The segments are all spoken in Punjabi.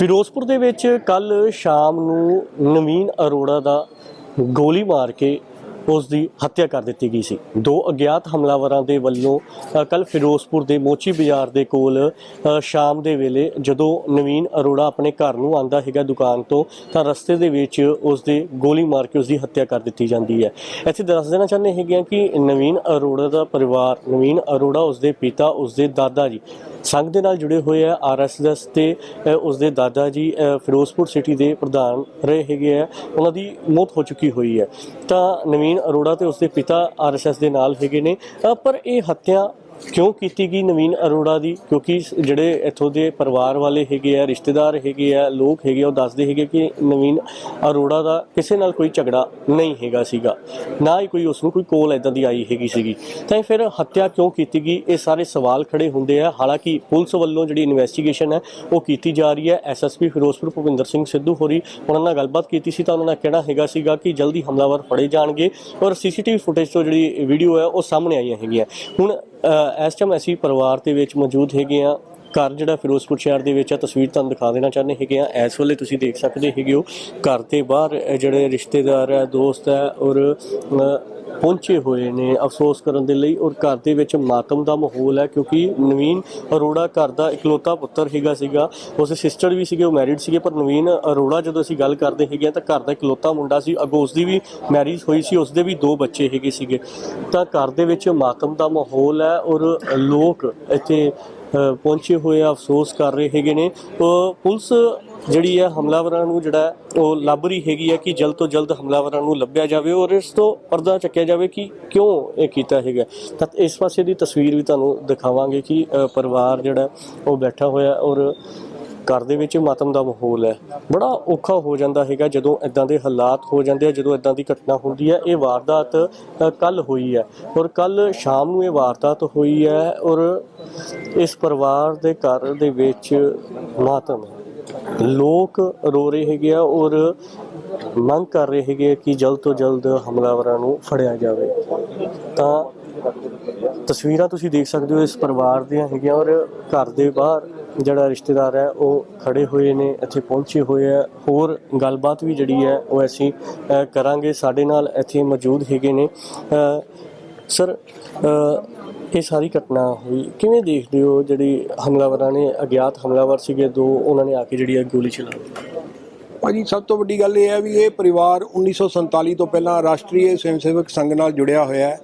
ਫਿਰੋਜ਼ਪੁਰ ਦੇ ਵਿੱਚ ਕੱਲ ਸ਼ਾਮ ਨੂੰ ਨਵੀਨ ਅਰੋੜਾ ਦਾ ਗੋਲੀ ਮਾਰ ਕੇ ਉਸ ਦੀ ਹੱਤਿਆ ਕਰ ਦਿੱਤੀ ਗਈ ਸੀ। ਦੋ ਅਗਿਆਤ ਹਮਲਾਵਰਾਂ ਦੇ ਵੱਲੋਂ ਕੱਲ ਫਿਰੋਜ਼ਪੁਰ ਦੇ ਮੋਚੀ ਬਾਜ਼ਾਰ ਦੇ ਕੋਲ ਸ਼ਾਮ ਦੇ ਵੇਲੇ ਜਦੋਂ ਨਵੀਨ ਅਰੋੜਾ ਆਪਣੇ ਘਰ ਨੂੰ ਆਂਦਾ ਹੈਗਾ ਦੁਕਾਨ ਤੋਂ ਤਾਂ ਰਸਤੇ ਦੇ ਵਿੱਚ ਉਸ ਦੇ ਗੋਲੀ ਮਾਰ ਕੇ ਉਸ ਦੀ ਹੱਤਿਆ ਕਰ ਦਿੱਤੀ ਜਾਂਦੀ ਹੈ। ਇੱਥੇ ਦੱਸ ਦੇਣਾ ਚਾਹੁੰਦੇ ਹੈਗੇ ਹਾਂ ਕਿ ਨਵੀਨ ਅਰੋੜਾ ਦਾ ਪਰਿਵਾਰ ਨਵੀਨ ਅਰੋੜਾ ਉਸ ਦੇ ਪਿਤਾ ਉਸ ਦੇ ਦਾਦਾ ਜੀ ਸੰਘ ਦੇ ਨਾਲ ਜੁੜੇ ਹੋਏ ਆ ਆਰਐਸਐਸ ਤੇ ਅ, ਉਸ ਦੇ ਦਾਦਾ ਜੀ ਫਿਰੋਜ਼ਪੁਰ ਸਿਟੀ ਦੇ ਪ੍ਰਧਾਨ ਰਹੇ ਹੈਗੇ ਆ ਉਹਨਾਂ ਦੀ ਮੌਤ ਹੋ ਚੁੱਕੀ ਹੋਈ ਹੈ। ਤਾਂ ਨਵੀਨ ਅਰੋੜਾ ਤੇ ਉਸ ਦੇ ਪਿਤਾ ਆਰਐਸਐਸ ਦੇ ਨਾਲ ਹੈਗੇ ਨੇ। ਪਰ ਇਹ ਹੱਤਿਆ ਕਿਉਂ ਕੀਤੀ ਗਈ ਨਵੀਨ ਅਰੋੜਾ ਦੀ? ਕਿਉਂਕਿ ਜਿਹੜੇ ਇੱਥੋਂ ਦੇ ਪਰਿਵਾਰ ਵਾਲੇ ਹੈਗੇ ਆ, ਰਿਸ਼ਤੇਦਾਰ ਹੈਗੇ ਆ, ਲੋਕ ਹੈਗੇ ਆ, ਉਹ ਦੱਸਦੇ ਹੈਗੇ ਕਿ ਨਵੀਨ ਅਰੋੜਾ ਦਾ ਕਿਸੇ ਨਾਲ ਕੋਈ ਝਗੜਾ ਨਹੀਂ ਹੈਗਾ ਸੀਗਾ। ਨਾ ਹੀ ਕੋਈ ਉਸ ਨੂੰ ਕੋਈ ਕੋਲ ਇਦਾਂ ਦੀ ਆਈ ਹੈਗੀ ਸੀਗੀ। ਤਾਂ ਇਹ ਫਿਰ ਹੱਤਿਆ ਕਿਉਂ ਕੀਤੀ ਗਈ? ਇਹ ਸਾਰੇ ਸਵਾਲ ਖੜੇ ਹੁੰਦੇ ਆ। ਹਾਲਾਂਕਿ ਪੁਲਿਸ ਵੱਲੋਂ ਜਿਹੜੀ ਇਨਵੈਸਟੀਗੇਸ਼ਨ ਹੈ, ਉਹ ਕੀਤੀ ਜਾ ਰਹੀ ਹੈ। ਐਸਐਸਪੀ ਫਿਰੋਜ਼ਪੁਰ ਭੁਪਿੰਦਰ ਸਿੰਘ ਸਿੱਧੂ ਹੋਰੀ, ਉਹਨਾਂ ਨਾਲ ਗੱਲਬਾਤ ਕੀਤੀ ਸੀ ਤਾਂ ਉਹਨਾਂ ਨੇ ਕਹਿਣਾ ਹੈਗਾ ਸੀਗਾ ਕਿ ਜਲਦੀ ਹਮਲਾਵਰ ਫੜੇ ਜਾਣਗੇ ਔਰ ਸੀਸੀਟੀਵੀ ਫੁਟੇਜ ਤੋਂ ਜਿਹੜੀ ਵੀਡੀਓ ਹੈ, ਉਹ ਸਾਹਮਣੇ ਆਈਆਂ ਹੈਗੀਆਂ। ਹੁਣ ਇਸ ਟਾਈਮ ਅਸੀਂ ਪਰਿਵਾਰ ਦੇ ਵਿੱਚ ਮੌਜੂਦ ਹੈਗੇ ਆ ਘਰ ਜਿਹੜਾ ਫਿਰੋਜ਼ਪੁਰ ਸ਼ਹਿਰ ਦੇ ਵਿੱਚ ਆ, ਤਸਵੀਰ ਤੁਹਾਨੂੰ ਦਿਖਾ ਦੇਣਾ ਚਾਹੁੰਦੇ ਹੈਗੇ ਆ। ਇਸ ਵੇਲੇ ਤੁਸੀਂ ਦੇਖ ਸਕਦੇ ਹੈਗੇ ਹੋ, ਘਰ ਦੇ ਬਾਹਰ ਜਿਹੜੇ ਰਿਸ਼ਤੇਦਾਰ ਹੈ, ਦੋਸਤ ਹੈ ਔਰ ਪਹੁੰਚੇ ਹੋਏ ਨੇ ਅਫਸੋਸ ਕਰਨ ਦੇ ਲਈ ਔਰ ਘਰ ਦੇ ਵਿੱਚ ਮਾਤਮ ਦਾ ਮਾਹੌਲ ਹੈ ਕਿਉਂਕਿ ਨਵੀਨ ਅਰੋੜਾ ਘਰ ਦਾ ਇਕਲੌਤਾ ਪੁੱਤਰ ਹੈਗਾ ਸੀਗਾ। ਉਸਦੇ ਸਿਸਟਰ ਵੀ ਸੀਗੇ, ਉਹ ਮੈਰਿਡ ਸੀਗੇ, ਪਰ ਨਵੀਨ ਅਰੋੜਾ ਜਦੋਂ ਅਸੀਂ ਗੱਲ ਕਰਦੇ ਹੈਗੇ ਆ ਤਾਂ ਘਰ ਦਾ ਇਕਲੌਤਾ ਮੁੰਡਾ ਸੀ। ਅੱਗੋਂ ਉਸਦੀ ਵੀ ਮੈਰਿਜ ਹੋਈ ਸੀ, ਉਸਦੇ ਵੀ ਦੋ ਬੱਚੇ ਹੈਗੇ ਸੀਗੇ। ਤਾਂ ਘਰ ਦੇ ਵਿੱਚ ਮਾਤਮ ਦਾ ਮਾਹੌਲ ਹੈ ਔਰ ਲੋਕ ਇੱਥੇ ਪਹੁੰਚੇ ਹੋਏ ਆ ਅਫਸੋਸ ਕਰ ਰਹੇ ਹੈਗੇ ਨੇ। ਪੁਲਿਸ ਜਿਹੜੀ ਹੈ ਹਮਲਾਵਰਾਂ ਨੂੰ ਜਿਹੜਾ ਉਹ ਲੱਭ ਰਹੀ ਹੈਗੀ ਹੈ ਕਿ ਜਲਦ ਤੋਂ ਜਲਦ ਹਮਲਾਵਰਾਂ ਨੂੰ ਲੱਭਿਆ ਜਾਵੇ ਔਰ ਇਸ ਤੋਂ ਪਰਦਾ ਚੱਕਿਆ ਜਾਵੇ ਕਿ ਕਿਉਂ ਇਹ ਕੀਤਾ ਹੈਗਾ ਤਾਂ ਇਸ ਪਾਸੇ ਦੀ ਤਸਵੀਰ ਵੀ ਤੁਹਾਨੂੰ ਦਿਖਾਵਾਂਗੇ ਕਿ ਪਰਿਵਾਰ ਜਿਹੜਾ ਉਹ ਬੈਠਾ ਹੋਇਆ ਔਰ ਘਰ ਦੇ ਵਿੱਚ ਮਾਤਮ ਦਾ ਮਾਹੌਲ ਹੈ। ਬੜਾ ਔਖਾ ਹੋ ਜਾਂਦਾ ਹੈਗਾ ਜਦੋਂ ਇਦਾਂ ਦੇ ਹਾਲਾਤ ਹੋ ਜਾਂਦੇ ਆ, ਜਦੋਂ ਇਦਾਂ ਦੀ ਘਟਨਾ ਹੁੰਦੀ ਹੈ। ਇਹ ਵਾਰਦਾਤ ਕੱਲ ਹੋਈ ਹੈ ਔਰ ਕੱਲ ਸ਼ਾਮ ਨੂੰ ਇਹ ਵਾਰਦਾਤ ਹੋਈ ਹੈ ਔਰ ਇਸ ਪਰਿਵਾਰ ਦੇ ਘਰ ਦੇ ਵਿੱਚ ਮਾਤਮ ਹੈ। ਲੋਕ ਰੋ ਰਹੇ ਹੈਗੇ ਆ ਔਰ ਮੰਗ ਕਰ ਰਹੇ ਹੈਗੇ ਆ ਕਿ ਜਲਦ ਤੋਂ ਜਲਦ ਹਮਲਾਵਰਾਂ ਨੂੰ ਫੜਿਆ ਜਾਵੇ। ਤਾਂ ਤਸਵੀਰਾਂ ਤੁਸੀਂ ਦੇਖ ਸਕਦੇ ਹੋ ਇਸ ਪਰਿਵਾਰ ਦੀਆਂ ਹੈਗੀਆਂ ਔਰ ਘਰ ਦੇ ਬਾਹਰ ਜਿਹੜਾ ਰਿਸ਼ਤੇਦਾਰ ਹੈ, ਉਹ ਖੜੇ ਹੋਏ ਨੇ, ਇੱਥੇ ਪਹੁੰਚੇ ਹੋਏ ਆ। ਹੋਰ ਗੱਲਬਾਤ ਵੀ ਜਿਹੜੀ ਹੈ, ਉਹ ਅਸੀਂ ਕਰਾਂਗੇ। ਸਾਡੇ ਨਾਲ ਇੱਥੇ ਮੌਜੂਦ ਹੈਗੇ ਨੇ। ਸਰ ਇਹ ਸਾਰੀ ਘਟਨਾ ਹੋਈ, ਕਿਵੇਂ ਦੇਖਦੇ ਹੋ? ਜਿਹੜੀ ਹਮਲਾਵਰਾਂ ਨੇ, ਅਗਿਆਤ ਹਮਲਾਵਰ ਸੀਗੇ, ਦੋ ਉਹਨਾਂ ਨੇ ਆ ਕੇ ਜਿਹੜੀ ਹੈ ਗੋਲੀ ਚਲਾ ਦਿੱਤੀ ਭਾਜੀ, ਸਭ ਤੋਂ ਵੱਡੀ ਗੱਲ ਇਹ ਹੈ ਵੀ ਇਹ ਪਰਿਵਾਰ 1947 ਤੋਂ ਪਹਿਲਾਂ ਰਾਸ਼ਟਰੀ ਸਵੈਮ ਸੇਵਕ ਸੰਘ ਨਾਲ ਜੁੜਿਆ ਹੋਇਆ ਹੈ।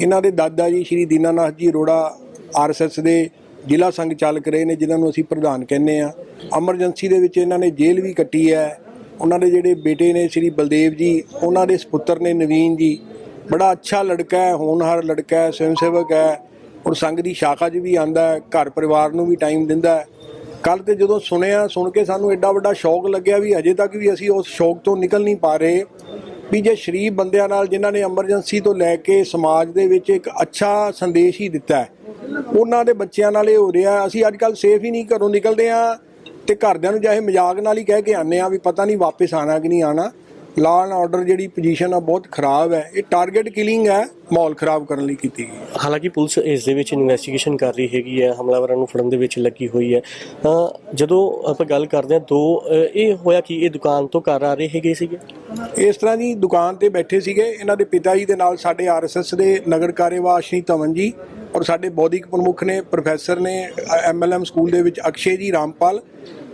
ਇਹਨਾਂ ਦੇ ਦਾਦਾ ਜੀ, ਸ਼੍ਰੀ ਦੀਨਾਨਾਥ ਜੀ ਅਰੋੜਾ ਆਰਐਸਐਸ ਦੇ ਜ਼ਿਲ੍ਹਾ ਸੰਘ ਚਾਲਕ ਰਹੇ ਨੇ, ਜਿਨ੍ਹਾਂ ਨੂੰ ਅਸੀਂ ਪ੍ਰਧਾਨ ਕਹਿੰਦੇ ਆ ਐਮਰਜੈਂਸੀ ਦੇ ਵਿੱਚ ਇਹਨਾਂ ਨੇ ਜੇਲ੍ਹ ਵੀ ਕੱਟੀ ਹੈ। ਉਹਨਾਂ ਦੇ ਜਿਹੜੇ ਬੇਟੇ ਨੇ, ਸ਼੍ਰੀ ਬਲਦੇਵ ਜੀ, ਉਹਨਾਂ ਦੇ ਸੁਪੁੱਤਰ ਨੇ ਨਵੀਨ ਜੀ। ਬੜਾ ਅੱਛਾ ਲੜਕਾ ਹੈ, ਹੋਣਹਾਰ ਲੜਕਾ ਹੈ ਸਵੈਮ ਸੇਵਕ ਹੈ ਔਰ ਸੰਘ ਦੀ ਸ਼ਾਖਾ 'ਚ ਵੀ ਆਂਦਾ ਹੈ, ਘਰ ਪਰਿਵਾਰ ਨੂੰ ਵੀ ਟਾਈਮ ਦਿੰਦਾ ਹੈ। ਕੱਲ ਤੇ ਜਦੋਂ ਸੁਣਿਆ, ਸੁਣ ਕੇ ਸਾਨੂੰ ਐਡਾ ਵੱਡਾ ਸ਼ੌਕ ਲੱਗਿਆ ਵੀ ਅਜੇ ਤੱਕ ਵੀ ਅਸੀਂ ਉਸ ਸ਼ੌਕ ਤੋਂ ਨਿਕਲ ਨਹੀਂ ਪਾ ਰਹੇ। ਵੀ ਜੇ ਸ਼ਰੀਫ ਬੰਦਿਆਂ ਨਾਲ ਜਿਨ੍ਹਾਂ ਨੇ ਐਮਰਜੈਂਸੀ ਤੋਂ ਲੈ ਕੇ ਸਮਾਜ ਦੇ ਵਿੱਚ ਇੱਕ ਅੱਛਾ ਸੰਦੇਸ਼ ਹੀ ਦਿੱਤਾ ਹੈ, ਉਹਨਾਂ ਦੇ ਬੱਚਿਆਂ ਨਾਲ ਇਹ ਹੋ ਰਿਹਾ ਅਸੀਂ ਅੱਜ ਕੱਲ ਸੇਫ ਹੀ ਨਹੀਂ, ਘਰੋਂ ਨਿਕਲਦੇ ਆ ਤੇ ਘਰਦਿਆਂ ਨੂੰ ਚਾਹੇ ਮਜ਼ਾਕ ਨਾਲ ਹੀ ਕਹਿ ਕੇ ਆਨੇ ਆ ਵੀ ਪਤਾ ਨਹੀਂ ਵਾਪਸ ਆਣਾ ਕਿ ਨਹੀਂ ਆਣਾ ਲਾਅ ਐਂਡ ਆਰਡਰ ਜਿਹੜੀ ਪੋਜੀਸ਼ਨ ਆ ਬਹੁਤ ਖਰਾਬ ਹੈ। ਇਹ ਟਾਰਗੇਟ ਕਿਲਿੰਗ ਹੈ ਮਾਹੌਲ ਖਰਾਬ ਕਰਨ ਲਈ ਕੀਤੀ ਗਈ ਹੈ। ਹਾਲਾਂਕਿ ਪੁਲਿਸ ਇਸ ਦੇ ਵਿੱਚ ਇਨਵੈਸਟੀਗੇਸ਼ਨ ਕਰ ਰਹੀ ਹੈਗੀ ਹੈ ਹਮਲਾਵਰਾਂ ਨੂੰ ਫੜਨ ਦੇ ਵਿੱਚ ਲੱਗੀ ਹੋਈ ਹੈ। ਤਾਂ ਜਦੋਂ ਆਪਾਂ ਗੱਲ ਕਰਦੇ ਹਾਂ ਦੋ ਇਹ ਹੋਇਆ ਕਿ ਇਹ ਦੁਕਾਨ ਤੋਂ ਘਰ ਆ ਰਹੇ ਹੈਗੇ ਸੀਗੇ? ਇਸ ਤਰ੍ਹਾਂ ਦੀ ਦੁਕਾਨ ਤੇ ਬੈਠੇ ਸੀਗੇ। ਇਹਨਾਂ ਦੇ ਪਿਤਾ ਜੀ ਦੇ ਨਾਲ ਸਾਡੇ ਆਰਐਸਐਸ ਦੇ ਨਗਰ ਕਾਰਜਵਾਹ ਸ਼੍ਰੀ ਧਵਨ ਜੀ। ਔਰ ਸਾਡੇ ਬੌਧਿਕ ਪ੍ਰਮੁੱਖ ਨੇ, ਪ੍ਰੋਫੈਸਰ ਨੇ ਐਮਐਲਐਮ ਸਕੂਲ ਦੇ ਵਿੱਚ ਅਕਸ਼ੇ ਜੀ ਰਾਮਪਾਲ,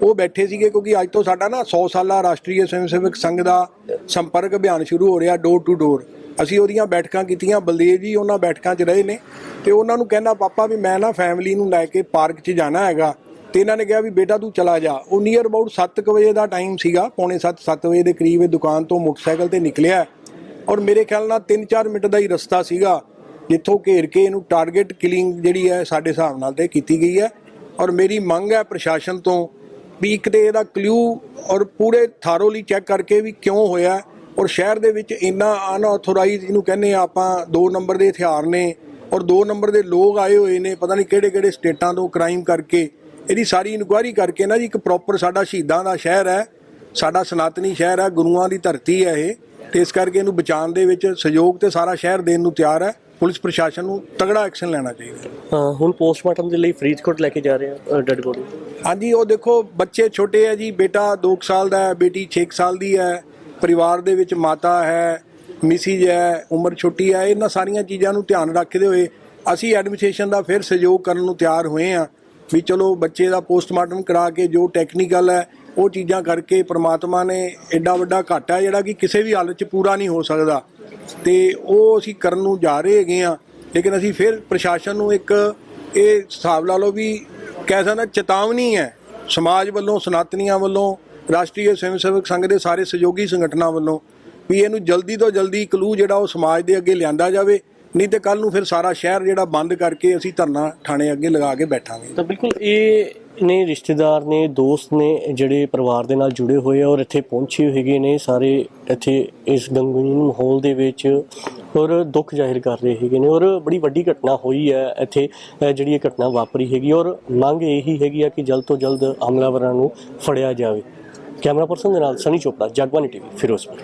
ਉਹ ਬੈਠੇ ਸੀਗੇ ਕਿਉਂਕਿ ਅੱਜ ਤੋਂ ਸਾਡਾ ਨਾ 100 ਸਾਲਾ ਰਾਸ਼ਟਰੀ ਸਵੈਮ ਸੇਵਕ ਸੰਘ ਦਾ ਸੰਪਰਕ ਅਭਿਆਨ ਸ਼ੁਰੂ ਹੋ ਰਿਹਾ ਡੋਰ ਟੂ ਡੋਰ ਅਸੀਂ ਉਹਦੀਆਂ ਬੈਠਕਾਂ ਕੀਤੀਆਂ, ਬਲਦੇਵ ਜੀ ਉਹਨਾਂ ਬੈਠਕਾਂ 'ਚ ਰਹੇ ਨੇ ਤੇ ਉਹਨਾਂ ਨੂੰ ਕਹਿੰਦਾ, ਪਾਪਾ ਵੀ ਮੈਂ ਨਾ ਫੈਮਿਲੀ ਨੂੰ ਲੈ ਕੇ ਪਾਰਕ 'ਚ ਜਾਣਾ ਹੈਗਾ। ਤੇ ਇਹਨਾਂ ਨੇ ਕਿਹਾ ਵੀ, ਬੇਟਾ ਤੂੰ ਚਲਾ ਜਾ। ਉਹ ਨੀਅਰ ਅਬਾਊਟ 7 ਵਜੇ ਦਾ ਟਾਈਮ ਸੀਗਾ, ਪੌਣੇ 7 7 ਵਜੇ ਦੇ ਕਰੀਬ ਇਹ ਦੁਕਾਨ ਤੋਂ ਮੋਟਰਸਾਈਕਲ ਤੇ ਨਿਕਲਿਆ। ਔਰ ਮੇਰੇ ਖਿਆਲ ਨਾਲ 3-4 ਮਿੰਟ ਦਾ ਹੀ ਰਸਤਾ ਸੀਗਾ। ਜਿੱਥੋਂ ਘੇਰ ਕੇ ਇਹਨੂੰ ਟਾਰਗੇਟ ਕਿਲਿੰਗ ਜਿਹੜੀ ਹੈ ਸਾਡੇ ਹਿਸਾਬ ਨਾਲ ਤੇ ਕੀਤੀ ਗਈ ਹੈ। ਔਰ ਮੇਰੀ ਮੰਗ ਹੈ ਪ੍ਰਸ਼ਾਸਨ ਤੋਂ ਵੀ ਇੱਕ ਤੇ ਇਹਦਾ ਕਲੂ ਔਰ ਪੂਰੇ ਥਾਰੋਲੀ ਚੈੱਕ ਕਰਕੇ ਵੀ ਕਿਉਂ ਹੋਇਆ ਔਰ ਸ਼ਹਿਰ ਦੇ ਵਿੱਚ ਇੰਨਾ ਅਨਆਥੋਰਾਈਜ਼ ਇਹਨੂੰ ਕਹਿੰਦੇ ਆ ਆਪਾਂ 2 ਨੰਬਰ ਦੇ ਹਥਿਆਰ ਨੇ ਔਰ 2 ਨੰਬਰ ਦੇ ਲੋਕ ਆਏ ਹੋਏ ਨੇ, ਪਤਾ ਨਹੀਂ ਕਿਹੜੇ ਕਿਹੜੇ ਸਟੇਟਾਂ ਤੋਂ ਕ੍ਰਾਈਮ ਕਰਕੇ। ਇਹਦੀ ਸਾਰੀ ਇਨਕੁਆਇਰੀ ਕਰਕੇ ਨਾ ਜੀ, ਇੱਕ ਪ੍ਰੋਪਰ ਸਾਡਾ ਸ਼ਹੀਦਾਂ ਦਾ ਸ਼ਹਿਰ ਹੈ, ਸਾਡਾ ਸਨਾਤਨੀ ਸ਼ਹਿਰ ਹੈ, ਗੁਰੂਆਂ ਦੀ ਧਰਤੀ ਹੈ ਇਹ। ਤੇ ਇਸ ਕਰਕੇ ਇਹਨੂੰ ਬਚਾਉਣ ਦੇ ਵਿੱਚ ਸਹਿਯੋਗ ਤੇ ਸਾਰਾ ਸ਼ਹਿਰ ਦੇਣ ਨੂੰ ਤਿਆਰ ਹੈ। ਪੁਲਿਸ ਪ੍ਰਸ਼ਾਸਨ ਨੂੰ ਤਗੜਾ ਐਕਸ਼ਨ ਲੈਣਾ ਚਾਹੀਦਾ। ਹੈ ਹੁਣ ਪੋਸਟਮਾਰਟਮ ਦੇ ਲਈ ਫਰੀਦਕੋਟ ਲੈ ਕੇ ਜਾ ਰਹੇ ਆ ਡੈਡ ਬੋਡੀ ਹਾਂਜੀ ਉਹ ਦੇਖੋ ਬੱਚੇ ਛੋਟੇ ਆ ਜੀ ਬੇਟਾ 2 ਸਾਲ ਦਾ ਹੈ ਬੇਟੀ 6 ਸਾਲ ਦੀ ਹੈ ਪਰਿਵਾਰ ਦੇ ਵਿੱਚ ਮਾਤਾ ਹੈ ਮਿਸਿਜ ਹੈ ਉਮਰ ਛੋਟੀ ਹੈ ਇਹਨਾਂ ਸਾਰੀਆਂ ਚੀਜ਼ਾਂ ਨੂੰ ਧਿਆਨ ਰੱਖਦੇ ਹੋਏ ਅਸੀਂ ਐਡਮਿਨਿਸਟ੍ਰੇਸ਼ਨ ਦਾ ਫਿਰ ਸਹਿਯੋਗ ਕਰਨ ਨੂੰ ਤਿਆਰ ਹੋਏ ਆ। ਵੀ ਚਲੋ ਬੱਚੇ ਦਾ ਪੋਸਟਮਾਰਟਮ ਕਰਾ ਕੇ ਜੋ ਟੈਕਨੀਕਲ ਹੈ, ਉਹ ਚੀਜ਼ਾਂ ਕਰਕੇ ਪ੍ਰਮਾਤਮਾ ਨੇ ਐਡਾ ਵੱਡਾ ਘਾਟਾ ਜਿਹੜਾ ਕਿ ਕਿਸੇ ਵੀ ਹਾਲਤ 'ਚ ਪੂਰਾ ਨਹੀਂ ਹੋ ਸਕਦਾ। ਤੇ ਉਹ ਅਸੀਂ ਕਰਨ ਨੂੰ ਜਾ ਰਹੇ ਹੈਗੇ ਆ ਲੇਕਿਨ ਅਸੀਂ ਫਿਰ ਪ੍ਰਸ਼ਾਸਨ ਨੂੰ ਇੱਕ ਇਹ ਹਿਸਾਬ ਲਾ ਲਓ ਵੀ ਕਹਿ ਸਕਦਾ ਚੇਤਾਵਨੀ ਹੈ। ਸਮਾਜ ਵੱਲੋਂ, ਸਨਾਤਨੀਆਂ ਵੱਲੋਂ, ਰਾਸ਼ਟਰੀ ਸਵੈਂ ਸੇਵਕ ਸੰਘ ਦੇ ਸਾਰੇ ਸਹਿਯੋਗੀ ਸੰਗਠਨਾਂ ਵੱਲੋਂ ਵੀ ਇਹਨੂੰ ਜਲਦੀ ਤੋਂ ਜਲਦੀ ਕਲੂ ਜਿਹੜਾ ਉਹ ਸਮਾਜ ਦੇ ਅੱਗੇ ਲਿਆਂਦਾ ਜਾਵੇ। ਨਹੀਂ ਤੇ ਕੱਲ ਨੂੰ ਫਿਰ ਸਾਰਾ ਸ਼ਹਿਰ ਜਿਹੜਾ ਬੰਦ ਕਰਕੇ ਅਸੀਂ ਧਰਨਾ ਥਾਣੇ ਅੱਗੇ ਲਗਾ ਕੇ ਬੈਠਾਂਗੇ। ਤਾਂ ਬਿਲਕੁਲ ਇਹ ਨੇ ਰਿਸ਼ਤੇਦਾਰ ਨੇ, ਦੋਸਤ ਨੇ, ਜਿਹੜੇ ਪਰਿਵਾਰ ਦੇ ਨਾਲ ਜੁੜੇ ਹੋਏ ਔਰ ਇੱਥੇ ਪਹੁੰਚੇ ਹੈਗੇ ਨੇ, ਸਾਰੇ ਇੱਥੇ ਇਸ ਗਮਗੀਨ ਮਾਹੌਲ ਦੇ ਵਿੱਚ ਔਰ ਦੁੱਖ ਜ਼ਾਹਿਰ ਕਰ ਰਹੇ ਹੈਗੇ ਨੇ ਔਰ ਬੜੀ ਵੱਡੀ ਘਟਨਾ ਹੋਈ ਹੈ ਇੱਥੇ ਜਿਹੜੀ ਇਹ ਘਟਨਾ ਵਾਪਰੀ ਹੈਗੀ ਔਰ ਮੰਗ ਇਹੀ ਹੈਗੀ ਆ ਕਿ ਜਲਦ ਤੋਂ ਜਲਦ ਹਮਲਾਵਰਾਂ ਨੂੰ ਫੜਿਆ ਜਾਵੇ। ਕੈਮਰਾ ਪਰਸਨ ਦੇ ਨਾਲ ਸਨੀ ਚੋਪੜਾ ਜਗਬਾਨੀ ਟੀਵੀ, ਫਿਰੋਜ਼ਪੁਰ।